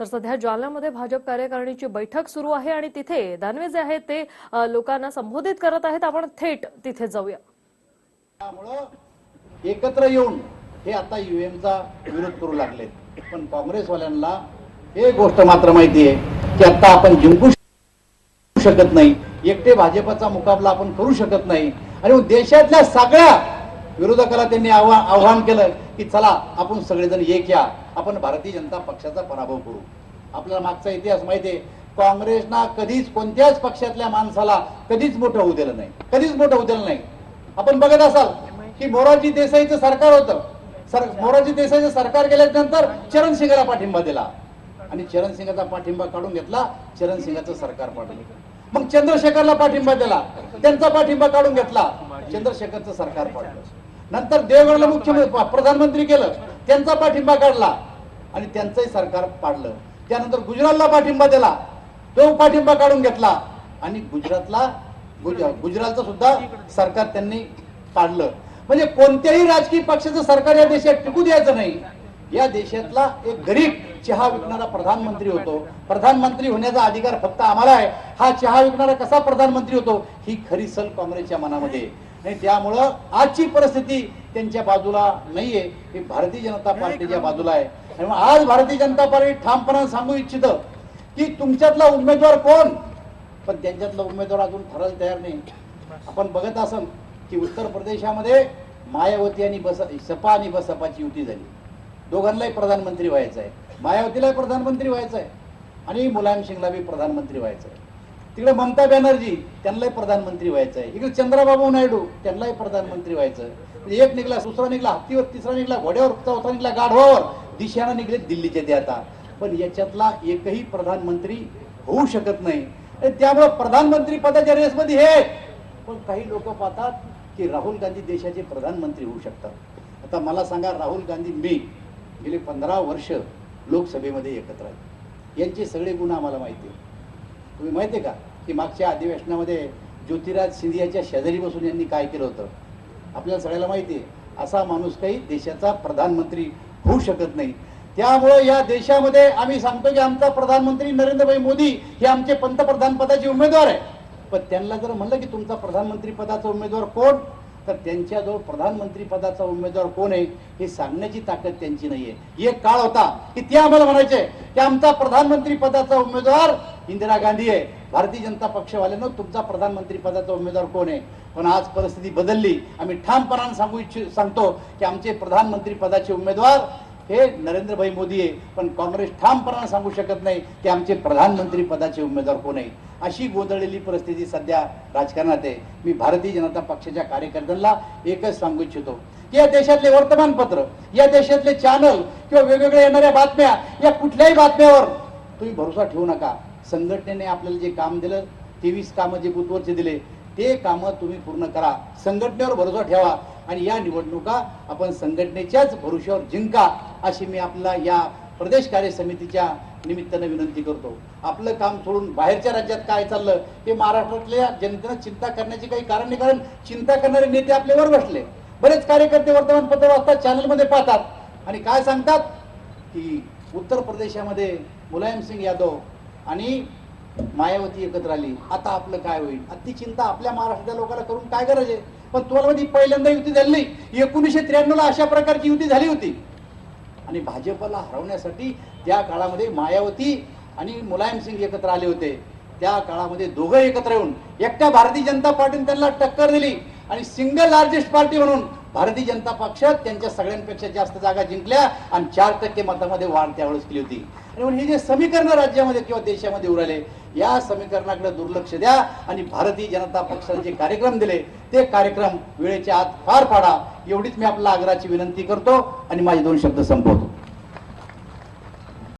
तर सध्या जालन्यामध्ये भाजप कार्यकारिणीची बैठक सुरू आहे आणि तिथे दानवे जे आहेत ते लोकांना संबोधित करत आहेत. आपण थेट तिथे जाऊया. त्यामुळं एकत्र येऊन हे आता युएमचा विरोध करू लागले पण काँग्रेसवाल्यांना एक गोष्ट मात्र माहिती आहे की आता आपण जिंकू शकत नाही. एकटे भाजपचा मुकाबला आपण करू शकत नाही. आणि देशातल्या सगळ्या विरोधकाला त्यांनी आव्हान आव्हान केलं की चला आपण सगळेजण एक या. आपण भारतीय जनता पक्षाचा पराभव करू. आपल्याला मागचा इतिहास माहिती आहे. काँग्रेसना कधीच कोणत्याच पक्षातल्या माणसाला कधीच मोठं होऊ दिलं नाही. कधीच मोठं होऊ दिलं नाही. आपण बघत असाल की मोरारजी देसाईचं सरकार होतं. सर मोरारजी देसाईचं सरकार गेल्यानंतर चरण सिंगला पाठिंबा दिला. आणि चरण सिंगाचा पाठिंबा काढून घेतला चरण सिंगाचं सरकार पाठवलं मग चंद्रशेखरला पाठिंबा दिला. त्यांचा पाठिंबा काढून घेतला. चंद्रशेखरचं सरकार पाडलं नंतर देवगडला मुख्यमंत्री प्रधानमंत्री केलं. त्यांचा पाठिंबा काढला. आणि त्यांचंही सरकार पाडलं. त्यानंतर गुजरातला पाठिंबा दिला. तो पाठिंबा काढून घेतला. आणि गुजरातला गुजरातचं सुद्धा सरकार त्यांनी पाडलं. म्हणजे कोणत्याही राजकीय पक्षाचं सरकार या देशात टिकू द्यायचं नाही. या देशातला एक गरीब चहा विकणारा प्रधानमंत्री होतो. प्रधानमंत्री होण्याचा अधिकार फक्त आम्हाला आहे. हा चहा विकणारा कसा प्रधानमंत्री होतो? ही खरी सल काँग्रेसच्या मनामध्ये. आणि त्यामुळं आजची परिस्थिती त्यांच्या बाजूला नाहीये. ही भारतीय जनता पार्टीच्या बाजूला आहे. आणि मग आज भारतीय जनता पार्टी ठामपणाने सांगू इच्छित की तुमच्यातला उमेदवार कोण? पण त्यांच्यातला उमेदवार अजून ठरायला तयार नाही. आपण बघत असाल की उत्तर प्रदेशामध्ये मायावती आणि बस सपा आणि बसपाची युती झाली. दोघांनाही प्रधानमंत्री व्हायचं आहे मायावतीलाही प्रधानमंत्री व्हायचं आहे आणि मुलायम सिंगला बी प्रधानमंत्री व्हायचं आहे तिकडे ममता बॅनर्जी त्यांनाही प्रधानमंत्री व्हायचं आहे इकडे चंद्रबाबू नायडू त्यांनाही प्रधानमंत्री व्हायचं म्हणजे एक निघला दुसरा निघला हत्तीवर तिसरा निघला घोड्यावर चौथा निघला गाढवावर दिशेनं निघले दिल्लीचे ते आता पण याच्यातला एकही प्रधानमंत्री होऊ शकत नाही. त्यामुळं प्रधानमंत्री पदाच्या रेसमध्ये हे पण काही लोक पाहतात की राहुल गांधी देशाचे प्रधानमंत्री होऊ शकतात. आता मला सांगा राहुल गांधी मी गेले पंधरा वर्ष लोकसभेमध्ये एकत्र आहेत यांचे सगळे गुण आम्हाला माहिती आहे तुम्ही माहिती आहे का? की मागच्या अधिवेशनामध्ये ज्योतिराज सिंधियाच्या शेजारी बसून यांनी काय केलं होतं? आपल्याला सगळ्याला माहिती आहे असा माणूस काही देशाचा प्रधानमंत्री होऊ शकत नाही. त्यामुळे या देशामध्ये आम्ही सांगतो की आमचा प्रधानमंत्री नरेंद्रभाई मोदी हे आमचे पंतप्रधान पदाचे उमेदवार आहे पण त्यांना जर म्हणलं की तुमचा प्रधानमंत्री पदाचा उमेदवार कोण? तर त्यांच्याजवळ प्रधानमंत्री पदाचा उमेदवार कोण आहे हे सांगण्याची ताकद त्यांची नाहीये. एक काळ होता की ते आम्हाला म्हणायचे की आमचा प्रधानमंत्री पदाचा उमेदवार इंदिरा गांधी आहे. भारतीय जनता पक्षवाल्यानं तुमचा प्रधानमंत्री पदाचा उमेदवार कोण आहे? पण आज परिस्थिती बदलली. आम्ही ठामपणाने सांगू इच्छि सांगतो की आमचे प्रधानमंत्री पदाचे उमेदवार हे नरेंद्रभाई मोदी आहे पण काँग्रेस ठामपणानं सांगू शकत नाही की आमचे प्रधानमंत्री पदाचे उमेदवार कोण आहे अशी गोंधळलेली परिस्थिती सध्या राजकारणात आहे. मी भारतीय जनता पक्षाच्या कार्यकर्त्यांना एकच सांगू इच्छितो की या देशातले वर्तमानपत्र या देशातले चॅनल किंवा वेगवेगळ्या येणाऱ्या बातम्या या कुठल्याही बातम्यावर तुम्ही भरोसा ठेवू नका. संघटनेने आपल्याला जे काम दिलं तेवीस कामं जे बुथवरचे दिले ते कामं तुम्ही पूर्ण करा. संघटनेवर भरोसा ठेवा आणि या निवडणुका आपण संघटनेच्याच भरोश्यावर जिंका अशी मी आपला या प्रदेश कार्य समितीच्या निमित्तानं विनंती करतो. आपलं काम सोडून बाहेरच्या राज्यात काय चाललं हे महाराष्ट्रातल्या जनतेनं चिंता करण्याचे काही कारण नाही. कारण चिंता करणारे नेते आपल्यावर बसले. बरेच कार्यकर्ते वर्तमानपत्र वाचतात चॅनलमध्ये पाहतात. आणि काय सांगतात? की उत्तर प्रदेशामध्ये मुलायम सिंग यादव आणि मायावती एकत्र आली. आता आपलं काय होईल? ती चिंता आपल्या महाराष्ट्राच्या लोकांना करून काय गरज आहे? पण तुम्हाला माहिती पहिल्यांदा युती झाली नाही. एकोणीसशे त्र्याण्णव ला अशा प्रकारची युती झाली होती. आणि भाजपला हरवण्यासाठी त्या काळामध्ये मायावती आणि मुलायम सिंग एकत्र आले होते. त्या काळामध्ये दोघं एकत्र येऊन एकट्या भारतीय जनता पार्टीने त्यांना टक्कर दिली आणि सिंगल लार्जेस्ट पार्टी म्हणून भारतीय जनता पक्ष त्यांच्या सगळ्यांपेक्षा जास्त जागा जिंकल्या आणि चार टक्के मतामध्ये वाढ त्यावेळेस केली होती. म्हणून हे जे समीकरण राज्यामध्ये किंवा देशामध्ये उराले या समीकरणाकडे दुर्लक्ष द्या आणि भारतीय जनता पक्षाने जे कार्यक्रम दिले ते कार्यक्रम वेळेच्या आत पार पाडा. एवढीच मी आपल्या आग्रहाची विनंती करतो आणि माझे दोन शब्द संपवतो.